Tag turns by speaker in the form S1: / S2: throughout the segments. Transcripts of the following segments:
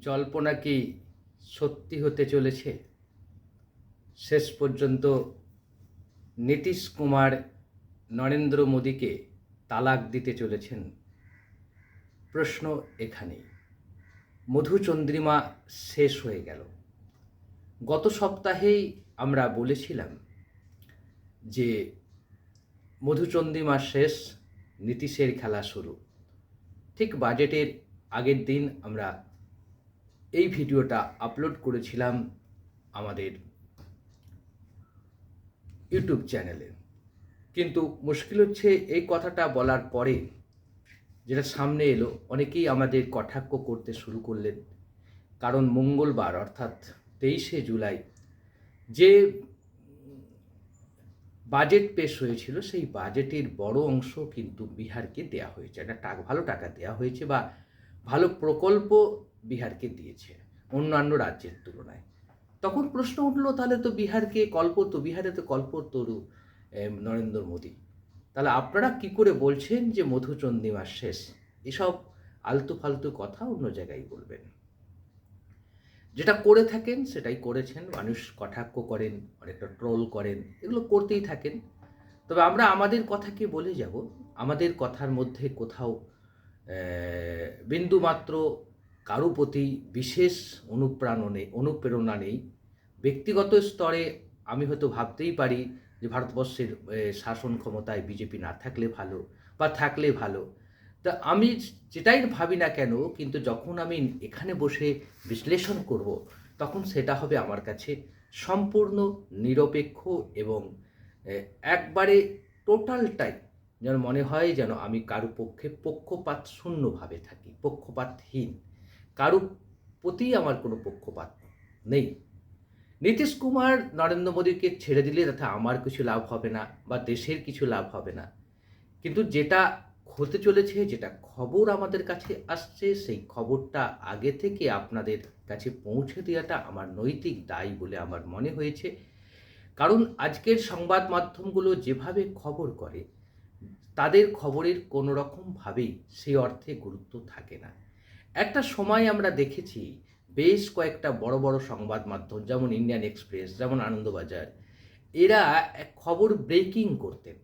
S1: জল্পনা কি সত্যি হতে চলেছে? শেষ পর্যন্ত নীতিশ কুমার নরেন্দ্র মোদীকে তালাক দিতে চলেছেন। প্রশ্ন এখানেই। মধুচন্দ্রিমা শেষ হয়ে গেল। গত সপ্তাহেই আমরা বলেছিলাম যে মধুচন্দ্রিমা শেষ, নীতিশের খেলা শুরু। ঠিক বাজেটের আগের দিন আমরা এই ভিডিওটা আপলোড করেছিলাম আমাদের ইউটিউব চ্যানেলে। কিন্তু মুশকিল হচ্ছে এই কথাটা বলার পরে যেটা সামনে এলো, অনেকেই আমাদের কটাক্ষ করতে শুরু করলেন। কারণ মঙ্গলবার, অর্থাৎ তেইশে জুলাই, যে বাজেট পেশ হয়েছিল, সেই বাজেটের বড় অংশ কিন্তু বিহারকে দেয়া হয়েছে। একটা টাকা, ভালো টাকা দেয়া হয়েছে বা ভালো প্রকল্প বিহারকে দিয়েছে, অন্যান্য রাজ্যের তুলনায়। তখন প্রশ্ন উঠল, তাহলে তো বিহারকে কল্পতরু বিহারে তো কল্পতরু নরেন্দ্র মোদী। তাহলে আপনারা কি করে বলছেন যে মধুচন্দ্রিমা শেষ? এসব আলতু ফালতু কথা অন্য জায়গায় বলবেন। যেটা করে থাকেন, সেটাই করেছেন। মানুষ কটাক্ষ করেন, অনেকটা ট্রোল করেন, এগুলো করতেই থাকেন। তবে আমরা আমাদের কথাকে বলে যাব। আমাদের কথার মধ্যে কোথাও বিন্দুমাত্র কারও প্রতি বিশেষ অনুপ্রাণও নেই, অনুপ্রেরণা নেই। ব্যক্তিগত স্তরে আমি হয়তো ভাবতেই পারি যে ভারতবর্ষের শাসন ক্ষমতায় বিজেপি না থাকলে ভালো বা থাকলে ভালো। তা আমি যেটাই ভাবি না কেন, কিন্তু যখন আমি এখানে বসে বিশ্লেষণ করব, তখন সেটা হবে আমার কাছে সম্পূর্ণ নিরপেক্ষ এবং একবারে টোটালটাই যেন মনে হয় যেন আমি কারও পক্ষে পক্ষপাত শূন্যভাবে থাকি, পক্ষপাতহীন। কারও প্রতি আমার কোনো পক্ষপাত নেই। নীতিশ কুমার নরেন্দ্র মোদীকে ছেড়ে দিলে তাতে আমার কিছু লাভ হবে না বা দেশের কিছু লাভ হবে না। কিন্তু যেটা হতে চলেছে, যেটা খবর আমাদের কাছে আসছে, সেই খবরটা আগে থেকে আপনাদের কাছে পৌঁছে দেওয়াটা আমার নৈতিক দায় বলে আমার মনে হয়েছে। কারণ আজকের সংবাদ মাধ্যমগুলো যেভাবে খবর করে, তাদের খবরের কোনো রকমভাবেই সেই অর্থে গুরুত্ব থাকে না। একটা সময় আমরা দেখেছি বেশ কয়েকটা বড় বড় সংবাদ মাধ্যম, যেমন ইন্ডিয়ান এক্সপ্রেস যেমন আনন্দবাজার, এরা খবর ব্রেকিং করতেন।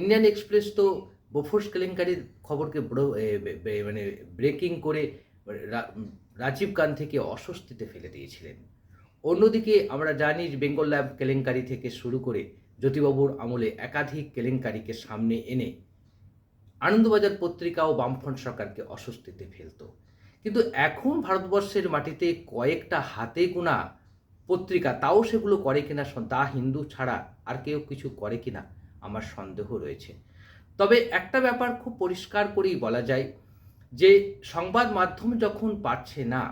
S1: ইন্ডিয়ান এক্সপ্রেস তো বোফোর্স কেলেঙ্কারির খবরকে মানে ব্রেকিং করে রাজীব গান্ধীকে অস্বস্তিতে ফেলে দিয়েছিলেন। অন্যদিকে আমরা জানি বেঙ্গল ল্যাব কেলেঙ্কারি থেকে শুরু করে জ্যোতিবাবুর আমলে একাধিক কেলেঙ্কারিকে সামনে এনে আনন্দবাজার পত্রিকা ও বামফ্রন্ট সরকারকে অস্বস্তিতে ফেলতো। কিন্তু এখন ভারতবর্ষের মাটিতে কয়েকটা হাতে গোনা পত্রিকা, তাও সেগুলো করে কিনা তা হিন্দু ছাড়া আর কেউ কিছু করে কিনা আমার সন্দেহ রয়েছে। তবে একটা ব্যাপার খুব পরিষ্কার করেই বলা যায় যে, সংবাদ মাধ্যম যখন পারছে না,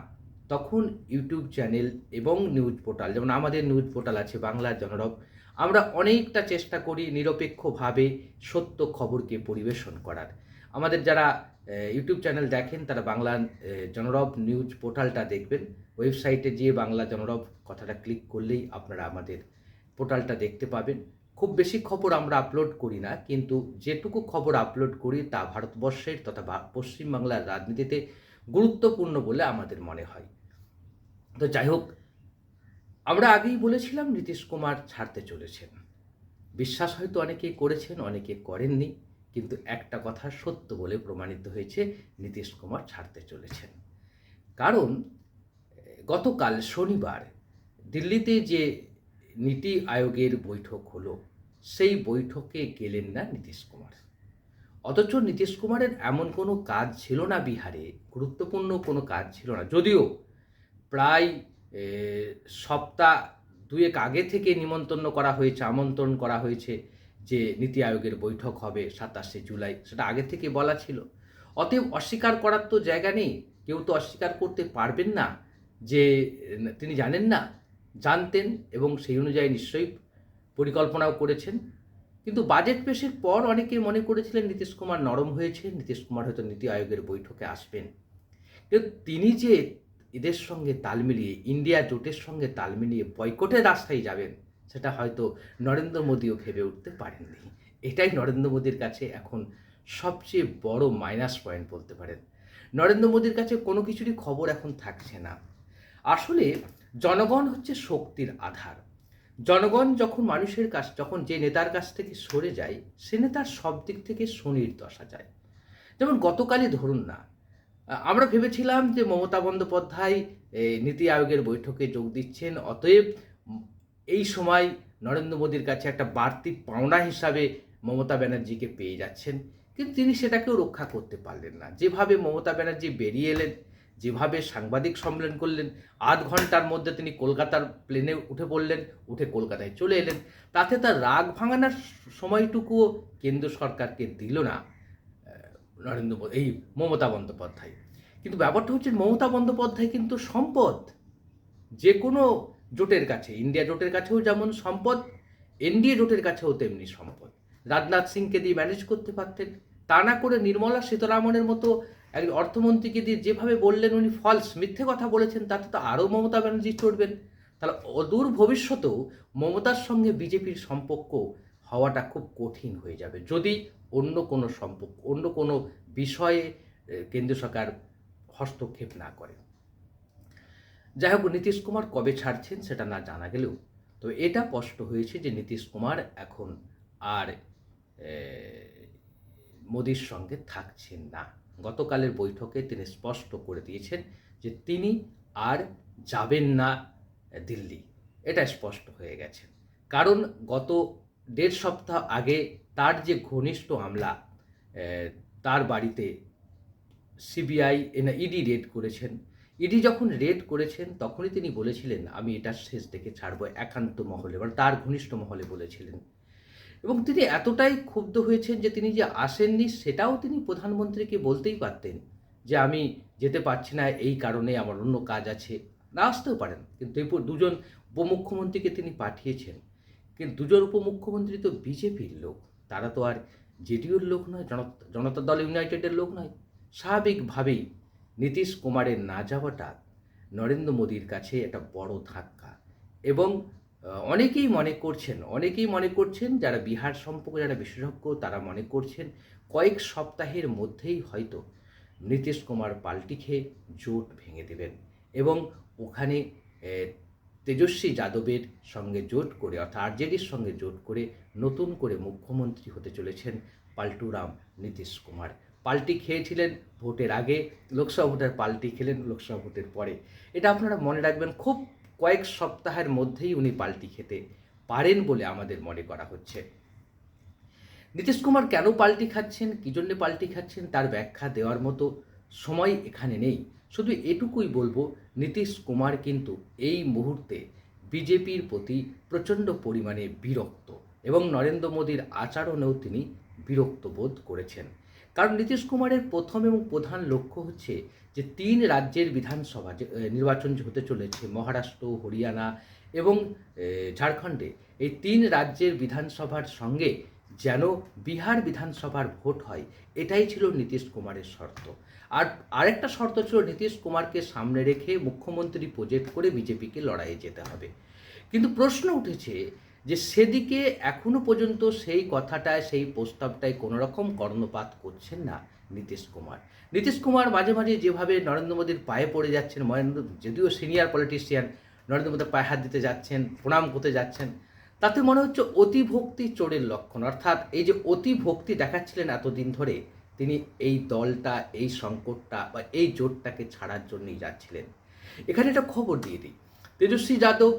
S1: তখন ইউটিউব চ্যানেল এবং নিউজ পোর্টাল, যেমন আমাদের নিউজ পোর্টাল আছে বাংলার জনরব, আমরা অনেকটা চেষ্টা করি নিরপেক্ষভাবে সত্য খবরকে পরিবেশন করার। আমাদের যারা ইউটিউব চ্যানেল দেখেন, তারা বাংলা জনরব নিউজ পোর্টালটা দেখবেন। ওয়েবসাইটে গিয়ে বাংলা জনরব কথাটা ক্লিক করলেই আপনারা আমাদের পোর্টালটা দেখতে পাবেন। খুব বেশি খবর আমরা আপলোড করি না, কিন্তু যেটুকু খবর আপলোড করি তা ভারতবর্ষের তথা পশ্চিমবাংলার রাজনীতিতে গুরুত্বপূর্ণ বলে আমাদের মনে হয়। তো যাই হোক, আমরা আগেই বলেছিলাম, নীতিশ কুমার ছাড়তে চলেছেন। বিশ্বাস হয়তো অনেকেই করেছেন, অনেকে করেননি। কিন্তু একটা কথা সত্য বলে প্রমাণিত হয়েছে, নীতিশ কুমার ছাড়তে চলেছেন। কারণ, গতকাল শনিবার দিল্লিতে যে নীতি আয়োগের বৈঠক হলো, সেই বৈঠকে গেলেন না নীতিশ কুমার। অথচ নীতিশ কুমারের এমন কোনো কাজ ছিল না বিহারে, গুরুত্বপূর্ণ কোনো কাজ ছিল না। যদিও প্রায় সপ্তাহ দুয়েক আগে থেকে নিমন্ত্রণ করা হয়েছে, আমন্ত্রণ করা হয়েছে যে নীতি আয়োগের বৈঠক হবে সাতাশে জুলাই, সেটা আগে থেকে বলা ছিল। অতএব অস্বীকার করার তো জায়গা নেই। কেউ তো অস্বীকার করতে পারবেন না যে, তিনি জানেন না, জানতেন এবং সেই অনুযায়ী নিশ্চয়ই পরিকল্পনাও করেছেন। কিন্তু বাজেট পেশের পর অনেকে মনে করেছিলেন নীতিশ কুমার নরম হয়েছে, নীতিশ কুমার হয়তো নীতি আয়োগের বৈঠকে আসবেন। কিন্তু তিনি যে এদের সঙ্গে তাল মিলিয়ে, ইন্ডিয়া জোটের সঙ্গে তাল মিলিয়ে বয়কটের রাস্তায় যাবেন সেটা হয়তো নরেন্দ্র মোদীও ভেবে উঠতে পারেননি। এটাই নরেন্দ্র মোদীর কাছে এখন সবচেয়ে বড় মাইনাস পয়েন্ট বলতে পারেন। নরেন্দ্র মোদীর কাছে কোনো কিছুরই খবর এখন থাকছে না। আসলে জনগণ হচ্ছে শক্তির আধার। জনগণ যখন মানুষের কাছ, যখন যে নেতার কাছ থেকে সরে যায়, সে নেতার সব দিক থেকে দশা যায় যেমন গতকালই ধরুন না, আমরা ভেবেছিলাম যে মমতা বন্দ্যোপাধ্যায় নীতি আয়োগের বৈঠকে যোগ দিচ্ছেন, অতএব এই সময় নরেন্দ্র মোদীর কাছে একটা বাড়তি পাওনা হিসাবে মমতা ব্যানার্জিকে পেয়ে যাচ্ছেন। কিন্তু তিনি সেটাকেও রক্ষা করতে পারলেন না। যেভাবে মমতা ব্যানার্জি বেরিয়ে এলেন, যেভাবে সাংবাদিক সম্মেলন করলেন, আধ ঘণ্টার মধ্যে তিনি কলকাতার প্লেনে উঠে পড়লেন, উঠে কলকাতায় চলে এলেন। তাতে তার রাগ ভাঙানোর সময়টুকুও কেন্দ্র সরকারকে দিল না নরেন্দ্র এই মমতা বন্দ্যোপাধ্যায়। কিন্তু ব্যাপারটা হচ্ছে মমতা বন্দ্যোপাধ্যায় কিন্তু সম্পদ। যে কোনো জোটের কাছে ইন্ডিয়া জোটের কাছেও যেমন সম্পদ এনডিএ জোটের কাছেও তেমনি সম্পদ। রাজনাথ সিংকে দিয়ে ম্যানেজ করতে পারতেন তা না করে নির্মলা সীতারামনের মতো এক অর্থমন্ত্রীকে দিয়ে যেভাবে বললেন উনি ফলস মিথ্যে কথা বলেছেন তাতে তো আরও মমতা ব্যানার্জি চড়বেন। তাহলে অদূর ভবিষ্যতেও মমতার সঙ্গে বিজেপির সম্পর্ক হওয়াটা খুব কঠিন হয়ে যাবে। যদি অন্য কোনো সম্পর্ক অন্য কোনো বিষয়ে এ, কেন্দ্র সরকার হস্তক্ষেপ না করে। যাই হোক নীতিশ কুমার কবে ছাড়ছেন সেটা না জানা গেলেও, তো এটা স্পষ্ট হয়েছে যে নীতিশ কুমার এখন আর মোদির সঙ্গে থাকছেন না। গতকালের বৈঠকে তিনি স্পষ্ট করে দিয়েছেন যে তিনি আর যাবেন না দিল্লি। এটা স্পষ্ট হয়ে গেছে। কারণ গত দেড় সপ্তাহ আগে তার যে ঘনিষ্ঠ আমলা তার বাড়িতে সিবিআই এনা ইডি রেড করেছেন। ইডি যখন রেড করেছেন, তখনই তিনি বলেছিলেন, আমি এটা শেষ দেখে ছাড়বো, একান্ত মহলে। মানে তার ঘনিষ্ঠ মহলে বলেছিলেন। এবং তিনি এতটাই ক্ষুব্ধ হয়েছেন যে তিনি যে আসেননি, সেটাও তিনি প্রধানমন্ত্রীকে বলতেই পারতেন যে, আমি যেতে পারছি না, এই কারণে আমার অন্য কাজ আছে। না, আসতেও পারেন। কিন্তু এরপর দুজন উপমুখ্যমন্ত্রীকে তিনি পাঠিয়েছেন। কিন্তু দুজন উপমুখ্যমন্ত্রী তো বিজেপির লোক। তারা তো আর জেডিওর লোক নয় জনতা দল ইউনাইটেডের লোক নয়। স্বাভাবিকভাবেই নীতিশ কুমারের না যাওয়াটা নরেন্দ্র মোদীর কাছে একটা বড় ধাক্কা। এবং অনেকেই মনে করছেন, অনেকেই মনে করছেন যারা বিহার সম্পর্কে, যারা বিশেষজ্ঞ, তারা মনে করছেন কয়েক সপ্তাহের মধ্যেই হয়তো নীতিশ কুমার পাল্টি খেয়ে জোট ভেঙে দেবেন এবং ওখানে তেজস্বী যাদবের সঙ্গে জোট করে, অর্থাৎ আরজেডির সঙ্গে জোট করে নতুন করে মুখ্যমন্ত্রী হতে চলেছেন পাল্টুরাম নীতিশ কুমার। পাল্টি খেয়েছিলেন ভোটের আগে, লোকসভা ভোটের পাল্টি খেলেন লোকসভা ভোটের পরে। এটা আপনারা মনে রাখবেন, খুব কয়েক সপ্তাহের মধ্যেই উনি পাল্টি খেতে পারেন বলে আমাদের মনে করা হচ্ছে। নীতিশ কুমার কেন পাল্টি খাচ্ছেন, কী জন্যে পাল্টি খাচ্ছেন, তার ব্যাখ্যা দেওয়ার মতো সময় এখানে নেই। শুধু এটুকুই বলব, নীতিশ কুমার কিন্তু এই মুহূর্তে বিজেপির প্রতি প্রচণ্ড পরিমাণে বিরক্ত এবং নরেন্দ্র মোদীর আচরণেও তিনি বিরক্ত বোধ করেছেন। কারণ নীতিশ কুমারের প্রথম এবং প্রধান লক্ষ্য হচ্ছে যে তিন রাজ্যের বিধানসভা, যে নির্বাচন যে হতে চলেছে, মহারাষ্ট্র, হরিয়ানা এবং ঝাড়খণ্ডে, এই তিন রাজ্যের বিধানসভার সঙ্গে যেন বিহার বিধানসভার ভোট হয়, এটাই ছিল নীতিশ কুমারের শর্ত। আর আরেকটা শর্ত ছিল নীতিশ কুমারকে সামনে রেখে মুখ্যমন্ত্রী প্রজেক্ট করে বিজেপিকে লড়াইয়ে যেতে হবে। কিন্তু প্রশ্ন উঠেছে যে সেদিকে এখনও পর্যন্ত সেই কথাটায়, সেই প্রস্তাবটায় কোনো রকম কর্ণপাত করছেন না নীতিশ কুমার। নীতিশ কুমার মাঝে মাঝে যেভাবে নরেন্দ্র মোদীর পায়ে পড়ে যাচ্ছেন নরেন্দ্র যদিও সিনিয়র পলিটিশিয়ান নরেন্দ্র মোদীর পায়ে হাত দিতে যাচ্ছেন, প্রণাম করতে যাচ্ছেন, তাতে মনে হচ্ছে অতিভক্তি চোরের লক্ষণ। অর্থাৎ এই যে অতিভক্তি দেখাচ্ছিলেন এতদিন ধরে, তিনি এই দলটা, এই সংকটটা বা এই জোটটাকে ছাড়ার জন্যই যাচ্ছিলেন। এখানে একটা খবর দিয়ে দিই। তেজস্বী যাদব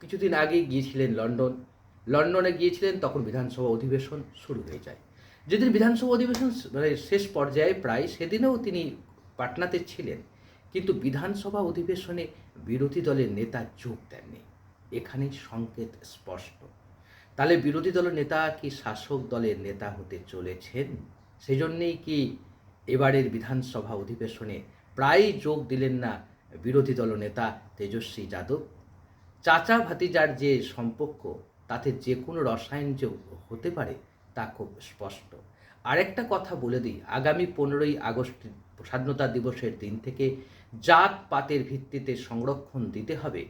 S1: কিছুদিন আগে গিয়েছিলেন লন্ডন। লন্ডনে গিয়েছিলেন, তখন বিধানসভা অধিবেশন শুরু হয়ে যায়। যেদিন বিধানসভা অধিবেশন মানে শেষ পর্যায়ে প্রায় সেদিনেও তিনি পাটনাতে ছিলেন, কিন্তু বিধানসভা অধিবেশনে বিরোধী দলের নেতা যোগ দেননি। এখানে সংকেত স্পষ্ট। তাহলে বিরোধী দলের নেতা কি শাসক দলের নেতা হতে চলেছেন? সেজন্যেই কি এবারের বিধানসভা অধিবেশনে প্রায় যোগ দিলেন না বিরোধী দল নেতা তেজস্বী যাদব? চাচা ভাতিজার যে সম্পর্ক, তাতে যে কোনো রসায়ন যে হতে পারে তা খুব স্পষ্ট। আরেকটা কথা বলে দিই, আগামী পনেরোই আগস্ট স্বাধীনতা দিবসের দিন থেকে জাত পাতের ভিত্তিতে সংরক্ষণ দিতে হবে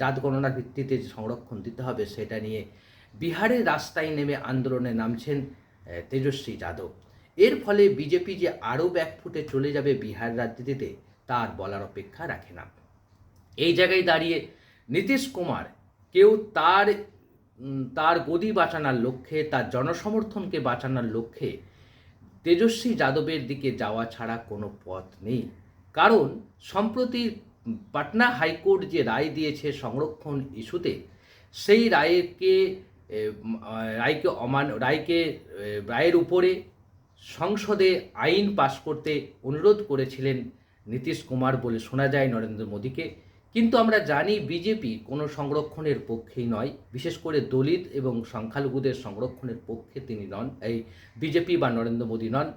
S1: জাত গণনার ভিত্তিতে সংরক্ষণ দিতে হবে, সেটা নিয়ে বিহারের রাস্তায় নেমে আন্দোলনে নামছেন তেজস্বী যাদব। এর ফলে বিজেপি যে আরও ব্যাকফুটে চলে যাবে বিহার রাজনীতিতে তার বলার অপেক্ষা রাখে না। এই জায়গায় দাঁড়িয়ে নীতিশ কুমার কেউ তার তার গদি বাঁচানোর লক্ষ্যে, তার জনসমর্থনকে বাঁচানোর লক্ষ্যে তেজস্বী যাদবের দিকে যাওয়া ছাড়া কোনো পথ নেই। কারণ সম্প্রতি পাটনা হাইকোর্ট যে রায় দিয়েছে সংরক্ষণ ইস্যুতে, সেই রায়কে রায়কে অমান, রায়কে রায়ের উপরে সংসদে আইন পাশ করতে অনুরোধ করেছিলেন নীতিশ কুমার বলে শোনা যায় নরেন্দ্র মোদীকে। কিন্তু আমরা জানি বিজেপি কোনো সংরক্ষণের পক্ষেই নয়। বিশেষ করে দলিত এবং সংখ্যালঘুদের সংরক্ষণের পক্ষে তিনি নন, এই বিজেপি বা নরেন্দ্র মোদী নন।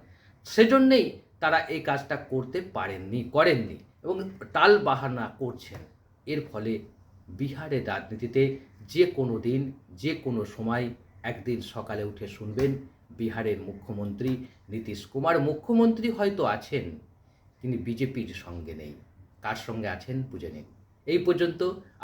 S1: সেজন্যেই তারা এই কাজটা করতে পারেননি, করেননি এবং টাল বাহানা করছেন। এর ফলে বিহারের রাজনীতিতে যে কোনো দিন, যে কোনো সময় একদিন সকালে উঠে শুনবেন বিহারের মুখ্যমন্ত্রী নীতিশ কুমার। মুখ্যমন্ত্রী হয়তো আছেন, তিনি বিজেপির সঙ্গে নেই। কার সঙ্গে আছেন বুঝে নিন। এই পর্যন্ত।